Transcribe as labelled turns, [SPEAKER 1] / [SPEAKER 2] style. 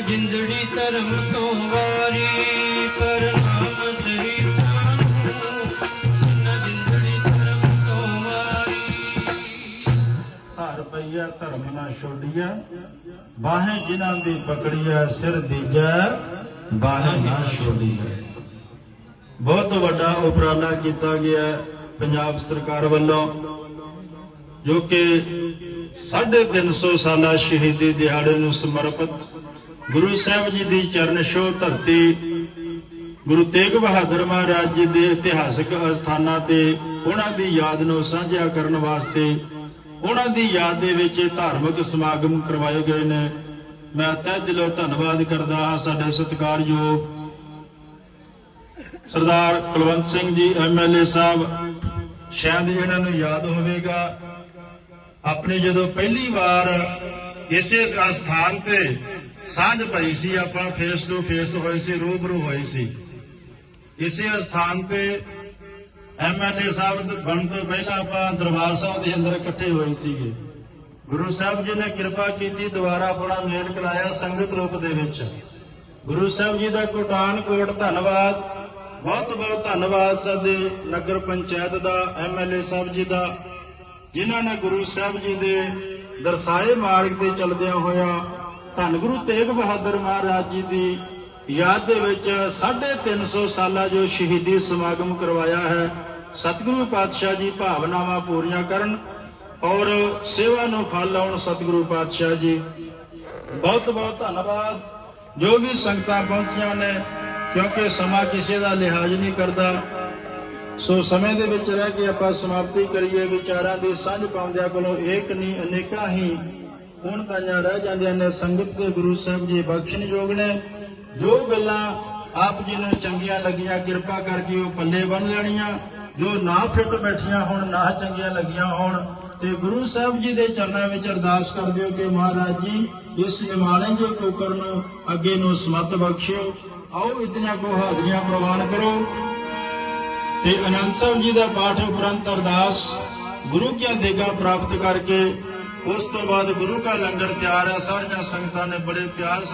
[SPEAKER 1] ਜਿਨ ਧਰਮ ਤੋਂ ਵਾਰੀ ਪਰ ਨਾਮ ਸਹੀ
[SPEAKER 2] ਪਈਆ ਧਰਮ ਨਾ ਛੋੜੀਆ ਬਾਹੇ ਜਿਨ੍ਹਾਂ ਦੀ ਪਕੜੀਆ ਸਿਰ ਦੀਜੈ ਬਾਹੇ ਨਾ ਛੋੜੀਆ ਬਹੁਤ ਵੱਡਾ ਉਪਰਾਲਾ ਕੀਤਾ ਗਿਆ ਪੰਜਾਬ ਸਰਕਾਰ ਵੱਲੋਂ, ਜੋ ਕਿ 350 ਸਾਲਾ ਸ਼ਹੀਦੀ ਦਿਹਾੜੇ ਨੂੰ ਸਮਰਪਿਤ ਗੁਰੂ ਸਾਹਿਬ ਜੀ ਦੀ ਚਰਨ ਛੋਹ ਧਰਤੀ, ਗੁਰੂ ਤੇਗ ਬਹਾਦਰ ਮਹਾਰਾਜ ਜੀ ਦੇ ਇਤਿਹਾਸਕ ਅਸਥਾਨਾਂ ਤੇ ਉਹਨਾਂ ਦੀ ਯਾਦ ਨੂੰ ਸਾਂਝਾ ਕਰਨ ਵਾਸਤੇ, ਉਹਨਾਂ ਦੀ ਯਾਦ ਦੇ ਵਿੱਚ ਇਹ ਧਾਰਮਿਕ ਸਮਾਗਮ ਕਰਵਾਏ ਗਏ ਨੇ। ਮੈਂ ਤਹਿ ਦਿਲੋਂ ਧੰਨਵਾਦ ਕਰਦਾ ਹਾਂ ਸਾਡੇ ਸਤਿਕਾਰਯੋਗ ਸਰਦਾਰ ਕੁਲਵੰਤ ਸਿੰਘ ਜੀ ਐਮਐਲਏ ਸਾਹਿਬ। ਸ਼ਾਇਦ ਇਹਨਾਂ ਨੂੰ ਯਾਦ ਹੋਵੇਗਾ, ਆਪਣੇ ਜਦੋਂ ਪਹਿਲੀ ਵਾਰ ਇਸੇ ਸਥਾਨ ਤੇ ਸਾਂਝ ਪਈ ਸੀ, ਆਪਾਂ ਫੇਸ ਟੂ ਫੇਸ ਹੋਏ ਸੀ, ਰੂਬਰੂ ਹੋਏ ਸੀ। ਇਸੇ ਸਥਾਨ ਤੇ ਐਮਐਲਏ ਸਾਹਿਬ ਦੇ ਤੋਂ ਪਹਿਲਾਂ ਆਪਾਂ ਦਰਬਾਰ ਸਾਹਿਬ ਦੇ ਅੰਦਰ ਇਕੱਠੇ ਹੋਏ ਸੀਗੇ। ਗੁਰੂ ਸਾਹਿਬ ਜੀ ਨੇ ਕਿਰਪਾ ਕੀਤੀ ਦੁਬਾਰਾ ਆਪਣਾ ਮੇਲ ਕਰਾਇਆ ਸੰਗਤ ਰੂਪ ਦੇ ਵਿੱਚ। ਗੁਰੂ ਸਾਹਿਬ ਜੀ ਦਾ ਕੋਟਾਨ ਕੋਟ ਧੰਨਵਾਦ, ਬਹੁਤ ਬਹੁਤ ਧੰਨਵਾਦ ਸਾਡੇ ਨਗਰ ਪੰਚਾਇਤ ਦਾ ਐਮਐਲਏ ਸਾਹਿਬ ਜੀ ਦਾ, ਜਿਨ੍ਹਾਂ ਨੇ ਗੁਰੂ ਸਾਹਿਬ ਜੀ ਦੇ ਦਰਸਾਏ ਮਾਰਗ ਤੇ ਚੱਲਦਿਆਂ ਹੋਇਆ ਧੰਨ ਗੁਰੂ ਤੇਗ ਬਹਾਦਰ ਮਹਾਰਾਜ ਜੀ ਦੀ ਯਾਦ ਦੇ ਵਿੱਚ 350 ਸਾਲਾ ਜੋ ਸ਼ਹੀਦੀ ਸਮਾਗਮ ਕਰਵਾਇਆ ਹੈ, ਸਤਿਗੁਰੂ ਪਾਤਸ਼ਾਹ ਜੀ ਭਾਵਨਾਵਾਂ ਪੂਰੀਆਂ ਕਰਨ ਔਰ ਸੇਵਾ ਨੂੰ ਫਲ ਲਾਉਣ ਸਤਿਗੁਰੂ ਪਾਤਸ਼ਾਹ ਜੀ। ਬਹੁਤ ਬਹੁਤ ਧੰਨਵਾਦ। ਜੋ ਵੀ ਸੰਗਤਾਂ ਪਹੁੰਚੀਆਂ ਨੇ, ਕਿਉਂਕਿ ਸਮਾਂ ਕਿਸੇ ਦਾ ਲਿਹਾਜ਼ ਨਹੀਂ ਕਰਦਾ। ਸੋ ਸਮੇਂ ਦੇ ਵਿੱਚ ਰਹਿ ਕੇ ਆਪਾਂ ਸਮਾਪਤੀ ਕਰੀਏ। ਵਿਚਾਰਾਂ ਦੀ ਸਾਂਝ ਪਾਉਂਦਿਆਂ ਕੋਲੋਂ ਏਕ ਨਹੀਂ ਅਨੇਕਾਂ ਹੀ ਹੁਣ ਤਾਈਆਂ ਰਹਿ ਜਾਂਦੀਆਂ ਨੇ, ਸੰਗਤ ਦੇ ਗੁਰੂ ਸਾਹਿਬ ਜੀ ਬਖਸ਼ਣਯੋਗ ਨੇ। ਜੋ ਗੱਲਾਂ ਆਪ ਜੀ ਨੂੰ ਚੰਗੀਆਂ ਲੱਗੀਆਂ, ਕਿਰਪਾ ਕਰਕੇ ਉਹ ਪੱਲੇ ਬੰਨ ਲੈਣੀਆਂ। ਜੋ ਨਾ ਫਿੱਟ ਬੈਠੀਆਂ ਹੁਣ, ਨਾ ਚੰਗੀਆਂ ਲੱਗੀਆਂ ਹੋਣ, ਤੇ ਗੁਰੂ ਸਾਹਿਬ ਜੀ ਦੇ ਚਰਨਾਂ ਵਿੱਚ ਅਰਦਾਸ ਕਰਦੇ ਹੋ ਕਿ ਮਹਾਰਾਜ ਜੀ, ਇਸ ਨਿਮਾਣੇ ਜੇ ਕੋਕਰ ਨੂੰ ਅੱਗੇ ਨੂੰ ਸਮਤ ਬਖਸ਼ਿਓ। ਆਓ ਇਤਨੀਆਂ ਕੋ ਹਾਜ਼ਰੀਆਂ ਪ੍ਰਵਾਨ ਕਰੋ। ਤੇ ਅਨੰਦ ਸਾਹਿਬ ਜੀ ਦਾ ਪਾਠ ਉਪਰੰਤ ਅਰਦਾਸ ਗੁਰੂ ਕੀਆਂ ਦੇਗਾ ਪ੍ਰਾਪਤ ਕਰਕੇ ਉਸ ਤੋਂ ਬਾਅਦ ਗੁਰੂ ਕਾ ਲੰਗਰ ਤਿਆਰ ਹੈ ਸਾਰੀਆਂ ਸੰਗਤਾਂ ਨੇ ਬੜੇ ਪਿਆਰ